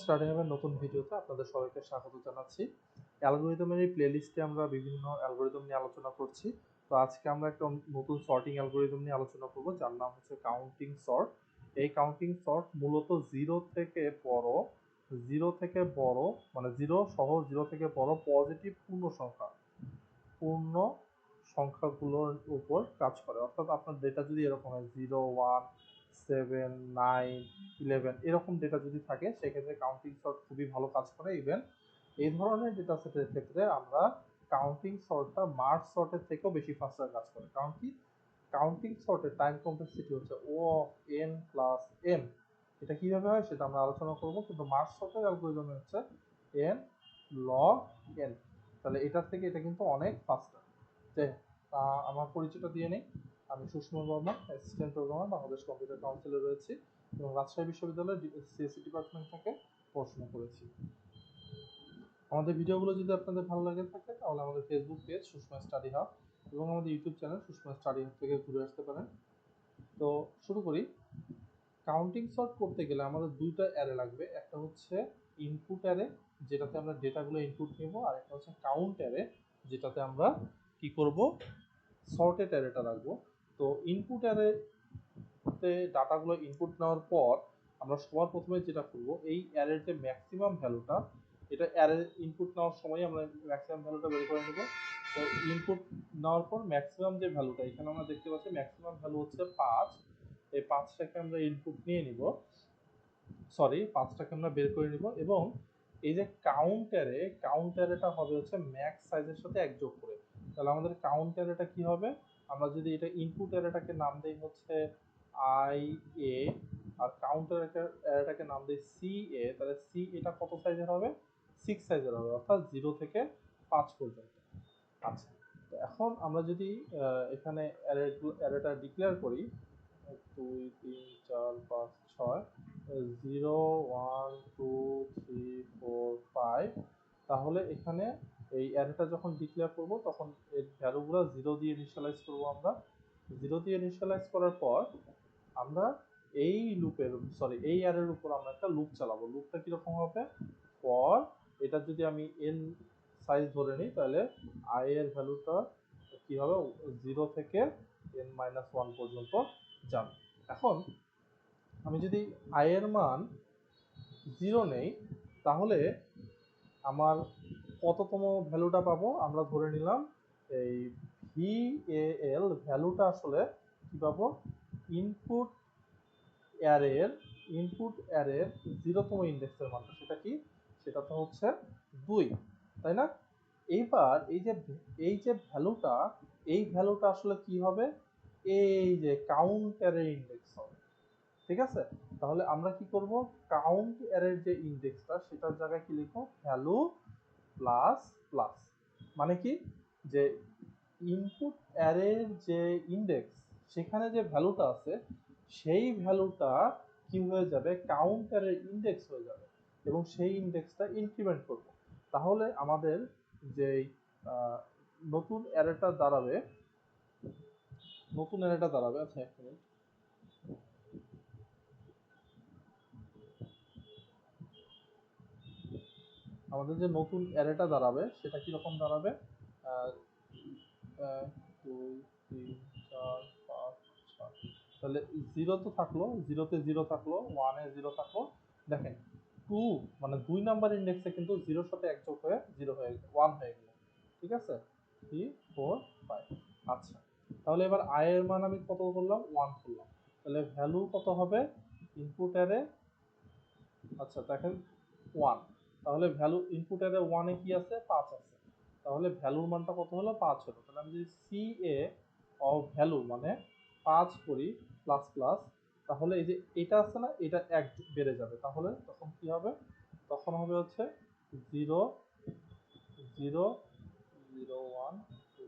Study হাবের নতুন ভিডিওতে আপনাদের সবাইকে স্বাগত জানাচ্ছি। অ্যালগোরিদমের এই প্লেলিস্টে আমরা বিভিন্ন অ্যালগোরিদম নিয়ে আলোচনা করছি। তো আজকে আমরা একটা নতুন সর্টিং অ্যালগোরিদম নিয়ে আলোচনা করব, যার নাম হচ্ছে কাউন্টিং সর্ট এই কাউন্টিং সর্ট মূলত জিরো থেকে বড় জিরো থেকে বড় মানে জিরো সহ জিরো থেকে বড় পজিটিভ পূর্ণ সংখ্যা, পূর্ণ সংখ্যাগুলোর উপর কাজ করে। অর্থাৎ আপনার ডেটা যদি এরকম হয় zero one seven nine eleven এরকম ডেটা যদি থাকে, সেক্ষেত্রে কাউন্টিং সর্ট খুবই ভালো কাজ করে ইভেন এই ধরনের ডেটা সেটের ক্ষেত্রে আমরা কাউন্টিং সর্টটা মার্চ সর্টের থেকেও বেশি ফাস্টার কাজ করে। কারণ কি? কাউন্টিং সর্টের টাইম কমপ্লেক্সিটি হচ্ছে ও এন প্লাস এম এটা কীভাবে হয়? সেটা আমরা আলোচনা করব। কিন্তু মার্চ সর্টের অ্যালগোরিদম হচ্ছে এন লগ এন তাহলে এটার থেকে এটা কিন্তু অনেক ফাস্টার যে আমার পরিচয়টা দিয়ে নেই। আমি Sushma Barma assistant programmer Bangladesh computer কাউন্সিলে রয়েছি এবং রাজশাহী বিশ্ববিদ্যালয়ের সিএসসি ডিপার্টমেন্ট থেকে পড়াশোনা করেছি। আমাদের ভিডিওগুলো যদি আপনাদের ভালো লাগে থাকে, তাহলে আমাদের Facebook page Sushma study hub এবং আমাদের YouTube channel Sushma study hub থেকে ঘুরে আসতে পারেন। তো শুরু করি। কাউন্টিং সর্ট করতে গেলে আমাদের দুইটা অ্যারে লাগবে। একটা হচ্ছে ইনপুট অ্যারে যেটাতে আমরা ডেটাগুলো ইনপুট নেব, আর একটা হচ্ছে কাউন্ট অ্যারে যেটাতে আমরা কি করব? সর্টেড অ্যারেটা রাখব। তো ইনপুট অ্যারেতে ডাটাগুলো ইনপুট নেওয়ার পর আমরা সবার প্রথমে যেটা করব, এই অ্যারের যে ম্যাক্সিমাম ভ্যালুটা এটা অ্যারে ইনপুট নেওয়ার সময় আমরা ম্যাক্সিমাম ভ্যালুটা বের করে নেব। তো ইনপুট নেওয়ার পর ম্যাক্সিমাম যে ভ্যালুটা এখানে আমরা দেখতে পাচ্ছি ম্যাক্সিমাম ভ্যালু হচ্ছে পাঁচ। এই পাঁচটাকে আমরা ইনপুট নিয়ে নিব। সরি পাঁচটাকে আমরা বের করে নিব এবং এই যে কাউন্টারে কাউন্টারেটা হবে হচ্ছে ম্যাক্স সাইজের সাথে এক যোগ করে। তাহলে আমাদের কাউন্টারেটা কি হবে? আমরা যদি এটা ইনপুট এরাটাকে নাম দেই হচ্ছে আই এ আর কাউন্টার এরাটাকে নাম দেই সি এ তাহলে সি এটা কত সাইজের হবে? সিক্স সাইজের হবে, অর্থাৎ জিরো থেকে পাঁচ পর্যন্ত। আচ্ছা তো এখন আমরা যদি এখানে অ্যারেটা ডিক্লেয়ার করি দুই, তিন, চার, পাঁচ, ছয় zero one two three four five তাহলে এখানে এই অ্যারেটা যখন ডিক্লেয়ার করব, তখন এর ভ্যালুগুলো জিরো দিয়ে ইনিশিয়ালাইজ করব আমরা। জিরো দিয়ে ইনিশিয়ালাইজ করার পর আমরা এই লুপের সরি এই অ্যারের উপর আমরা একটা লুপ চালাবো। লুপটা কীরকম হবে? ফর এটা যদি আমি এন সাইজ ধরে নিই, তাহলে আই এর ভ্যালুটা কী হবে? জিরো থেকে এন মাইনাস ওয়ান পর্যন্ত যাবে। এখন আমি যদি আই এর মান জিরো নেই, তাহলে আমার কততম ভ্যালুটা পাবো আমরা ধরে নিলাম এই ভি এল ভ্যালুটা আসলে কি পাবো? ইনপুট অ্যারের ইনপুট অ্যারের জিরোতম ইন্ডেক্সের মানটা সেটা কি? সেটা তো হচ্ছে দুই, তাই না? এইবার এই যে এই যে ভ্যালুটা, এই ভ্যালুটা আসলে কি হবে? এই যে কাউন্ট অ্যারের ইন্ডেক্স হবে। ঠিক আছে? তাহলে আমরা কি করব? কাউন্ট অ্যারের যে ইন্ডেক্সটা সেটার জায়গায় কি লিখব? ভ্যালু প্লাস প্লাস মানে কি? যে ইনপুট অ্যারের যে ইন্ডেক্স সেখানে যে ভ্যালুটা আছে, সেই ভ্যালুটা কি হয়ে যাবে? কাউন্ট অ্যারের ইন্ডেক্স হয়ে যাবে এবং সেই ইন্ডেক্সটা ইনক্রিমেন্ট করব। তাহলে আমাদের যে নতুন অ্যারেটা দাঁড়াবে, নতুন অ্যারেটা দাঁড়াবে আচ্ছা এক মিনিট আমাদের যে নতুন অ্যারেটা দাঁড়াবে, সেটা কীরকম দাঁড়াবে? দুই, তিন, চার, পাঁচ, ছয়। তাহলে জিরো তো থাকল জিরোতে জিরো থাকল ওয়ানে জিরো থাকল। দেখেন টু মানে দুই নাম্বার ইন্ডেক্সে কিন্তু জিরোর সাথে এক যোগ হয়ে জিরো হয়ে ওয়ান হয়ে গেল। ঠিক আছে? থ্রি ফোর ফাইভ আচ্ছা তাহলে এবার আয়ের মান আমি কত করলাম? ওয়ান করলাম। তাহলে ভ্যালু কত হবে? ইনপুট অ্যারে আচ্ছা দেখেন ওয়ান তাহলে ভ্যালু ইনপুট অ্যারে ওয়ানে কি আছে? পাঁচ আছে। তাহলে ভ্যালুর মানটা কত হলো? পাঁচ হলো। তাহলে আমি যদি সি এ অফ ভ্যালু মানে পাঁচ করি প্লাস প্লাস তাহলে এই যে এটা আছে না, এটা এক বেড়ে যাবে। তাহলে তখন কি হবে? তখন হবে হচ্ছে zero zero zero one two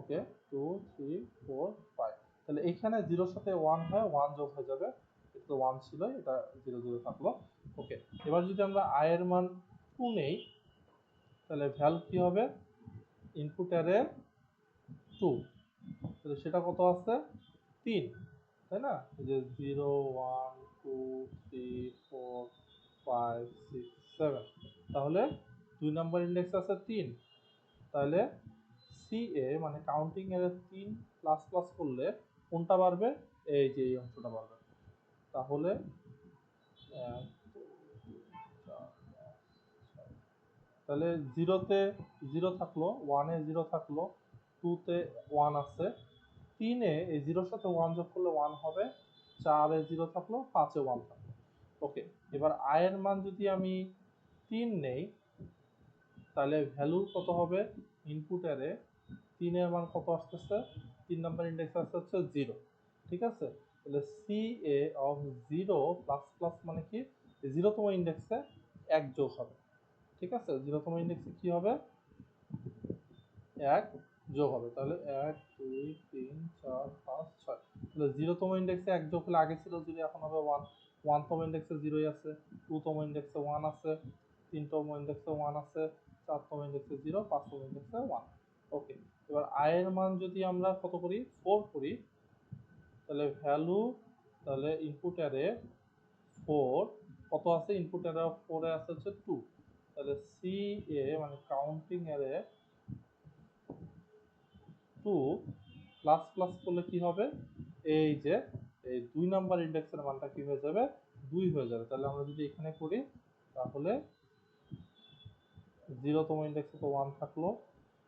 okay two three four five তাহলে এইখানে জিরোর সাথে ওয়ান হয় ওয়ান যোগ হয়ে যাবে এটা ওয়ান ছিল, এটা জিরো জিরো থাকল। ওকে এবার যদি আমরা আয়ের মান টু নেই, তাহলে ভ্যালু কি হবে? ইনপুট অ্যারে টু তাহলে সেটা কত আছে? তিন। তাই না? যে zero one two three four five six seven তাহলে দুই নম্বর ইন্ডেক্স আছে তিন। তাহলে সি এ মানে কাউন্টিং এর তিন প্লাস প্লাস করলে কোনটা বাড়বে? এই যে এই অংশটা বাড়বে। তাহলে। তাহলে জিরোতে জিরো থাকল ওয়ানে জিরো থাকল টুতে ওয়ান আছে, তিনে এই জিরোর সাথে ওয়ান যোগ করলে ওয়ান হবে, চারে জিরো থাকল, পাঁচে ওয়ান থাকল। ওকে এবার আয়ের মান যদি আমি তিন নেই, তাহলে ভ্যালু কত হবে? ইনপুট এরে তিনের মান কত আসতেছে? তিন নাম্বার ইন্ডেক্স আসতে হচ্ছে জিরো ঠিক আছে? তাহলে C A of zero plus plus মানে কি? জিরোতম ইন্ডেক্সে এক যোগ হবে। ঠিক আছে? জিরোতম ইন্ডেক্সে কি হবে? এক যোগ হবে। তাহলে এক, দুই, তিন, চার, পাঁচ, ছয়। তাহলে জিরোতম ইন্ডেক্সে এক যোগ হলে আগে ছিল জিরো এখন হবে ওয়ান ওয়ানতম ইন্ডেক্সে জিরোই আছে। টুতম ইন্ডেক্সে ওয়ান আছে। তিনতম ইন্ডেক্সে ওয়ান আছে। চারতম ইন্ডেক্সে জিরো পাঁচতম ইন্ডেক্সে ওয়ান ওকে এবার আয়ের মান যদি আমরা কত করি? ফোর করি। তাহলে ভ্যালু তাহলে ইনপুট অ্যারে ফোর কত আছে? ইনপুট অ্যারে ফোরে আছে হচ্ছে টু তাহলে সি এ মানে counting array two plus plus করলে কি হবে? এই যে, এই দুই নাম্বার ইন্ডেক্সের মানটা কি হয়ে যাবে? দুই হয়ে যাবে। তাহলে আমরা যদি এখানে করি, তাহলে জিরোতম ইন্ডেক্সে তো ওয়ান থাকল।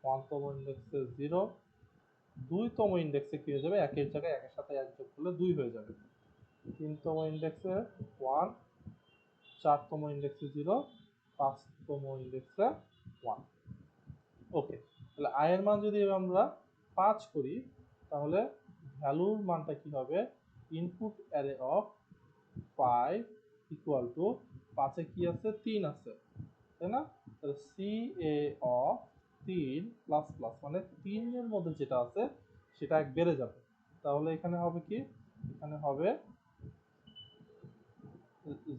ওয়ানতম ইন্ডেক্সে জিরো দুইতম ইন্ডেক্সে কি হয়ে যাবে? একের জায়গায় একের সাথে এক যোগ করলে দুই হয়ে যাবে। তিনতম ইন্ডেক্সে ওয়ান চারতম ইন্ডেক্সে জিরো পাঁচতম ইন্ডেক্সে ওয়ান ওকে তাহলে আয়ের মান যদি আমরা পাঁচ করি, তাহলে ভ্যালুর মানটা কি হবে? Input array of five equal to পাঁচে কি আছে? তিন আছে। তাই না? তাহলে সি এ অফ তিন প্লাস প্লাস মানে তিনের মধ্যে যেটা আছে, সেটা এক বেড়ে যাবে। তাহলে এখানে হবে কি? এখানে হবে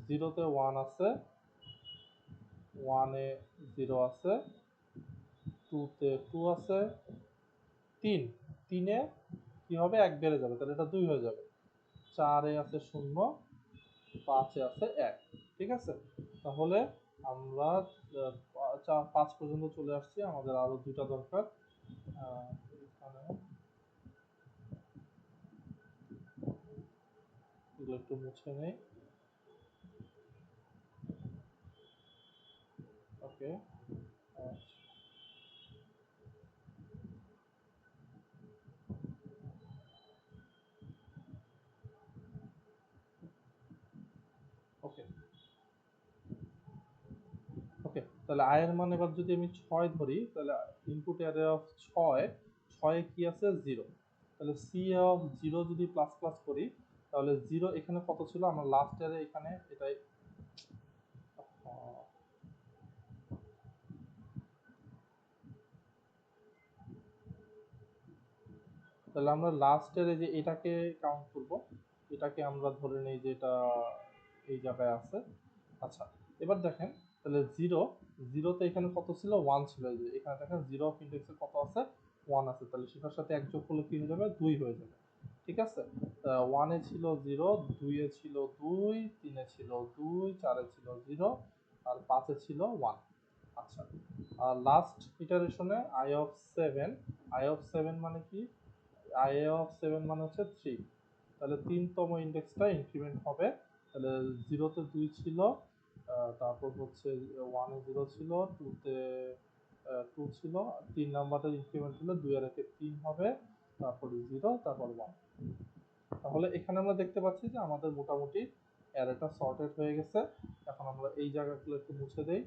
জিরোতে ওয়ান আছে ওয়ানে জিরো আছে টুতে টু আছে, তিন। তিনে কি হবে? এক বেড়ে যাবে, তাহলে এটা দুই হয়ে যাবে। চারে আছে শূন্য, পাঁচে আছে এক, ঠিক আছে? তাহলে আমরা চার পাঁচ পর্যন্ত চলে আসছি, আমাদের আরও দুইটা দরকার। একটু মুছে নেই। ওকে ওকে ওকে তাহলে আয়ের মান এবার যদি আমি ছয় ধরি, তাহলে ইনপুট অ্যারে অফ ছয়, ছয়ে কি আছে? জিরো তাহলে সি অফ জিরো যদি প্লাস প্লাস করি, তাহলে জিরো এখানে কত ছিল? আমরা লাস্ট ইয়ারে এখানে এটাই তাহলে আমরা লাস্ট ইয়ারে যে এটাকে কাউন্ট করব, এটাকে আমরা ধরে নেই যে এটা এই জায়গায় আছে। আচ্ছা এবার দেখেন, তাহলে জিরো জিরোতে এখানে কত ছিল? ওয়ান ছিল। এখানে দেখেন জিরো অফ ইন্ডেক্সে কত আছে? ওয়ান আছে। তাহলে সেটার সাথে এক যোগ করলে কি হয়ে যাবে? দুই হয়ে যাবে। ঠিক আছে? ওয়ানে ছিল জিরো দুইয়ে ছিল দুই, তিনে ছিল দুই, চারে ছিল জিরো আর পাঁচে ছিল ওয়ান আচ্ছা। আর last ইটারেশনে I of seven I of seven মানে কি? আই অফ সেভেন মানে হচ্ছে থ্রি তাহলে তিনতম ইন্ডেক্সটা ইনক্রিমেন্ট হবে। তাহলে জিরোতে দুই ছিল তারপর হচ্ছে ওয়ানে জিরো ছিল টুতে টু ছিল, তিন নাম্বারটা ইনক্রিমেন্ট হলে, দুই আর একে তিন হবে, তারপর জিরো তারপর ওয়ান তাহলে এখানে আমরা দেখতে পাচ্ছি যে আমাদের মোটামুটি অ্যারেটা সর্টেড হয়ে গেছে। এখন আমরা এই জায়গাগুলো একটু মুছে দেই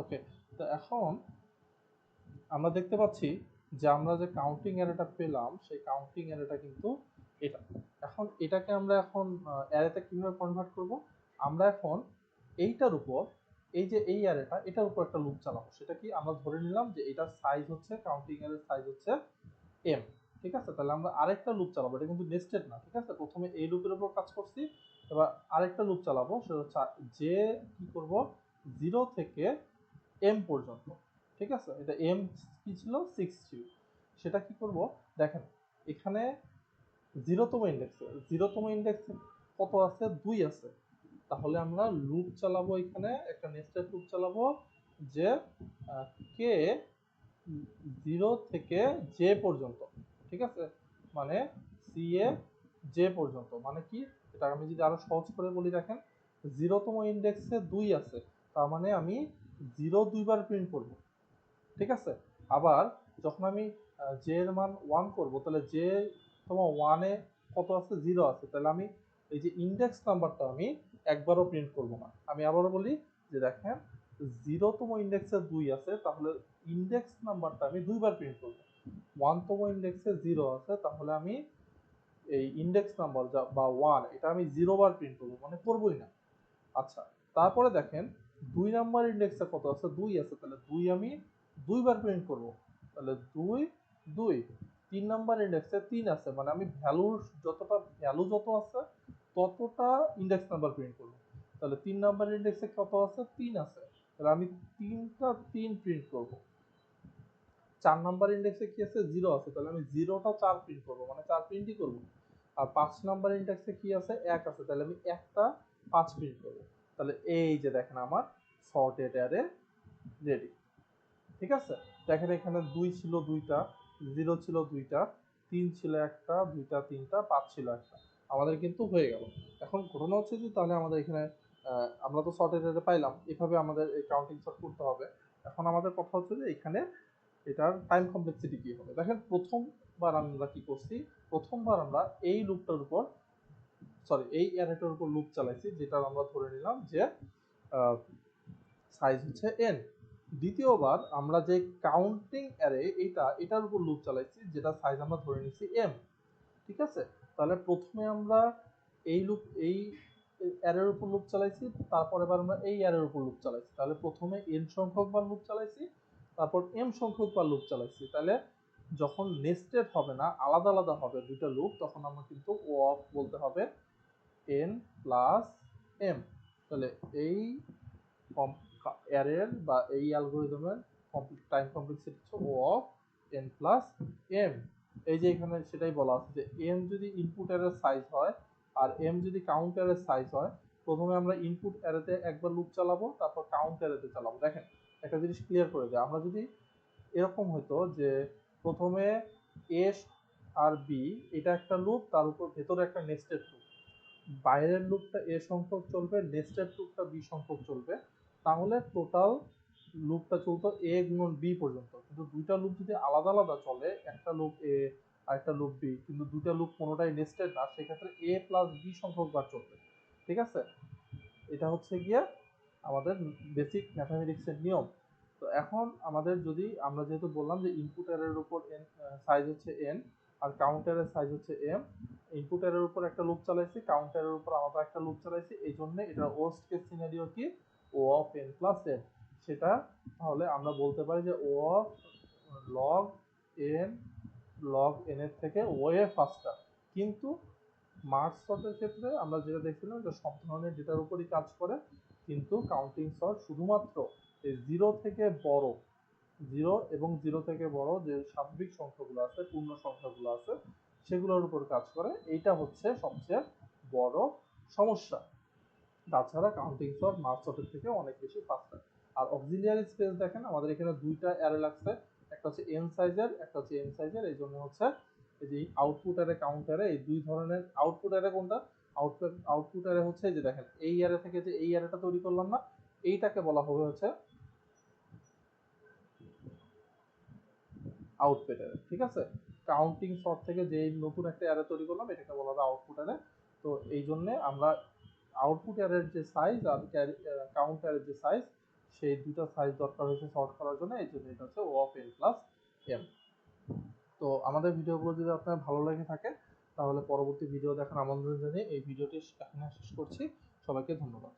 ওকে তো এখন আমরা দেখতে পাচ্ছি যে আমরা যে কাউন্টিং অ্যারেটা পেলাম, সেই কাউন্টিং অ্যারেটা কিন্তু এটা। এখন এটাকে আমরা এখন অ্যারেতে কীভাবে কনভার্ট করব? আমরা এখন এইটার উপর, এই যে এই অ্যারেটা এটার উপর একটা লুপ চালাবো। সেটা কি আমরা ধরে নিলাম যে এটার সাইজ হচ্ছে কাউন্টিং অ্যারের সাইজ হচ্ছে এম ঠিক আছে? তাহলে আমরা আরেকটা লুপ চালাবো। এটা কিন্তু নেস্টেড না, ঠিক আছে? প্রথমে এই লুপের উপর কাজ করছি, এবার আরেকটা লুপ চালাবো। সেটা হচ্ছে যে কি করব? জিরো থেকে এম পর্যন্ত, ঠিক আছে? এটা এম কি ছিল? সিক্স ছিল। সেটা কি করব? দেখেন, এখানে জিরোতম ইন্ডেক্সে জিরোতম ইন্ডেক্সে কত আছে? দুই আছে। তাহলে আমরা লুপ চালাবো এখানে, একটা নেস্টেড লুপ চালাবো যে কে জিরো থেকে জে পর্যন্ত, ঠিক আছে? মানে সি এ জে পর্যন্ত। মানে কি? এটা আমি যদি আরও সহজ করে বলি, দেখেন, জিরোতম ইন্ডেক্সে দুই আছে। তার মানে আমি জিরো দুইবার প্রিন্ট করব। ঠিক আছে? আবার যখন আমি জে এর মান ওয়ান করব, তাহলে জে তোমার ওয়ানে কত আছে? জিরো আছে। তাহলে আমি এই যে ইন্ডেক্স নাম্বারটা আমি একবারও প্রিন্ট করব না। আমি আবারও বলি যে দেখেন জিরোতম ইন্ডেক্সে দুই আছে, তাহলে ইন্ডেক্স নাম্বারটা আমি দুইবার প্রিন্ট করব। ওয়ানতম ইন্ডেক্সে জিরো আছে, তাহলে আমি এই ইন্ডেক্স নাম্বার বা ওয়ান এটা আমি জিরো বার প্রিন্ট করব মানে করবোই না। আচ্ছা তারপরে দেখেন দুই নাম্বার ইন্ডেক্সে কত আছে? দুই আছে, তাহলে দুই আমি দুইবার প্রিন্ট করব। তাহলে দুই দুই। তিন নাম্বার ইন্ডেক্সে তিন আছে মানে আমি ভ্যালুর যতটা ভ্যালু যত আছে, ততটা ইন্ডেক্স নাম্বার প্রিন্ট করব। তাহলে তিন নাম্বার ইন্ডেক্সে কত আছে? তিন আছে। তাহলে আমি তিনটা তিন প্রিন্ট করব। চার নাম্বার ইন্ডেক্সে কি আছে? জিরো আছে। তাহলে আমি জিরোটা চার প্রিন্ট করব মানে চার প্রিন্টই করব। আর পাঁচ নাম্বার ইন্ডেক্সে কি আছে? এক আছে। তাহলে আমি একটা পাঁচ প্রিন্ট করব। তাহলে এই যে দেখেন আমার সর্টেড অ্যারে রেডি ঠিক আছে? দেখেন এখানে দুই ছিল দুইটা জিরো ছিল দুইটা, তিন ছিল একটা, দুইটা, তিনটা, পাঁচ ছিল একটা। আমাদের কিন্তু হয়ে গেল। এখন ঘটনা হচ্ছে যে তাহলে আমাদের এখানে আমরা তো সর্টেড অ্যারে পাইলাম, এভাবে আমাদের এই কাউন্টিং সর্ট করতে হবে। এখন আমাদের কথা হচ্ছে যে এখানে এটার টাইম কমপ্লেক্সিটি কি হবে? দেখেন প্রথমবার আমরা কি করছি? প্রথমবার আমরা এই লুপটার উপর সরি এই অ্যারেটার উপর লুপ চালাইছি যেটা আমরা ধরে নিলাম যে সাইজ হচ্ছে এন দ্বিতীয়বার আমরা যে কাউন্টিং অ্যারে এইটা, এটার উপর লুপ চালাইছি যেটা সাইজ আমরা ধরে নিচ্ছি এম ঠিক আছে? তাহলে প্রথমে আমরা এই লুপ এই অ্যারের উপর লুপ চালাইছি, তারপর এবার আমরা এই অ্যারের উপর লুপ চালাইছি। তাহলে প্রথমে এন সংখ্যক বার লুপ চালাইছি, তারপর এম সংখ্যক বার লুপ চালাইছি। তাহলে যখন নেস্টেড হবে না, আলাদা আলাদা হবে দুইটা লুপ তখন আমরা কিন্তু ও অফ বলতে হবে এন প্লাস এম তাহলে এই অ্যারের বা এই অ্যালগোরিদমের টাইম কমপ্লেক্সিটি হচ্ছে O of N plus M এই যে এখানে সেটাই বলা আছে যে এম যদি ইনপুট অ্যারের সাইজ হয় আর এম যদি কাউন্ট অ্যারের সাইজ হয়, প্রথমে আমরা ইনপুট অ্যারেতে একবার লুপ চালাবো, তারপর কাউন্ট অ্যারেতে চালাবো। দেখেন, একটা জিনিস ক্লিয়ার করে দেয় আমরা যদি এরকম হতো যে প্রথমে এস আর বি এটা একটা লুপ তার উপর ভেতরে একটা নেস্টেড লুপ বাইরের লুপটা এ সংখ্যক চলবে নেস্টেড লুপটা বি সংখ্যক চলবে। তাহলে টোটাল লুপটা চলতো এ গুণন বি পর্যন্ত। কিন্তু দুইটা লুপ যদি আলাদা আলাদা চলে, একটা লুপ এ আর একটা লুপ বি কিন্তু দুইটা লুপ কোনোটাই নেস্টেড না, সেক্ষেত্রে এ প্লাস বি সংখ্যক বার চলবে। ঠিক আছে? এটা হচ্ছে গিয়ে আমাদের বেসিক ম্যাথামেটিক্সের নিয়ম। তো এখন আমাদের যদি, আমরা যেহেতু বললাম যে ইনপুট এর উপর এন সাইজ হচ্ছে এন আর কাউন্টারের সাইজ হচ্ছে এম ইনপুট এর উপর একটা লুপ চালাইছি কাউন্টারের উপর আলাদা একটা লুপ চালাইছি এই জন্য এটা ওয়ার্স্ট কেস সিনারিও কি? O of N plus N সেটা তাহলে আমরা বলতে পারি যে O of log N log N এর থেকে ওয়ে ফাস্টার কিন্তু মার্চ শর্টের ক্ষেত্রে আমরা যেটা দেখছিলাম যে সব ধরনের ডেটার উপরই কাজ করে, কিন্তু কাউন্টিং শর্ট শুধুমাত্র এই জিরো থেকে বড় জিরো এবং জিরো থেকে বড় যে স্বাভাবিক সংখ্যাগুলো আছে, পূর্ণ সংখ্যাগুলো আছে সেগুলোর উপর কাজ করে। এইটা হচ্ছে সবচেয়ে বড় সমস্যা। তাছাড়া কাউন্টিং মার্চ শর্টের থেকে অনেক বেশি ফাস্টার আর অক্সিলিয়ারি স্পেস দেখেন, আমাদের এখানে দুইটা অ্যারে লাগছে। একটা হচ্ছে এন সাইজের একটা হচ্ছে এন সাইজের এই জন্য হচ্ছে এই যে আউটপুট অ্যারে কাউন্ট অ্যারে এই দুই ধরনের আউটপুট অ্যারে কোনটা? আউটপুট আউটপুট অ্যারে হচ্ছে যে দেখেন, এই অ্যারে থেকে যে এই অ্যারেটা তৈরি করলাম না, এইটাকে বলা হবে হচ্ছে আউটপুট অ্যারে ঠিক আছে? কাউন্টিং শর্ট থেকে যে নতুন একটা অ্যারে তৈরি করলাম, এটাকে বলা হবে আউটপুট অ্যারে তো এই জন্যে আমরা আউটপুট অ্যারের যে সাইজ আর কাউন্ট অ্যারের যে সাইজ সেই দুটো সাইজ দরকার হয়েছে শর্ট করার জন্য। এই জন্য এটা হচ্ছে O of N plus M তো আমাদের ভিডিওগুলো যদি আপনার ভালো লেগে থাকে, তাহলে পরবর্তী ভিডিও দেখার আমন্ত্রণ জানিয়ে এই ভিডিওটি এখানে শেষ করছি। সবাইকে ধন্যবাদ।